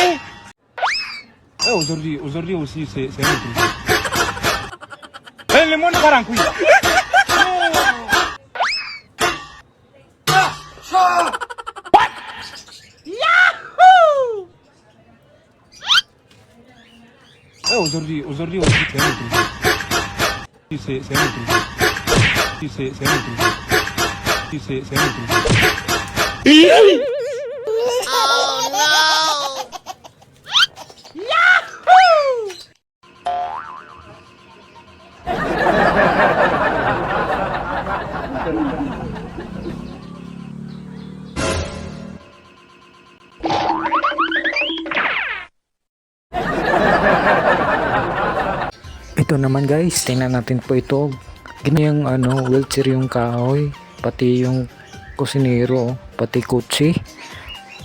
Eh, aujourd'hui, aujourd'hui aussi, c'est c'est un autre jour. Eh, le monde part en couille. Eh, aujourd'hui, aujourd'hui aussi, c'est un autre jour. C'est c'est un autre jour. C'est c'est un autre jour. C'est c'est un autre jour. Ito naman guys, tingnan natin po ito. Ganyan yung ano, wheelchair yung kahoy, pati yung kusinero, oh, pati kutsi.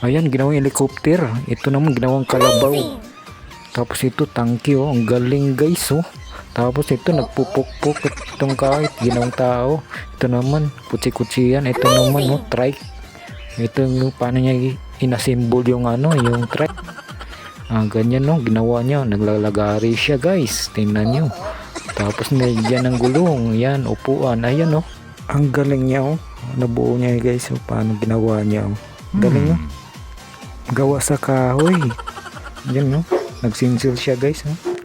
Ayan, ginawang helicopter. Ito naman ginawang kalabaw. Tapos ito tangki oh, ang galing guys oh. Tapos ito nagpupukpok itong kahit ginawang tao. Ito naman kutsi-kutsi yan. Ito naman oh, trike. Ito yung paano niya i- inasimbol yung ano, yung trike. Ah, ganyan no, ginawa niya. Naglalagari siya guys. Tingnan nyo. Tapos nilagyan ng gulong. Yan, upuan. Ayan no. Ang galing niya oh. Nabuo niya guys. Oh, paano ginawa niya oh. Galing no. Gawa sa kahoy. Yan no. Nagsinsil siya guys oh.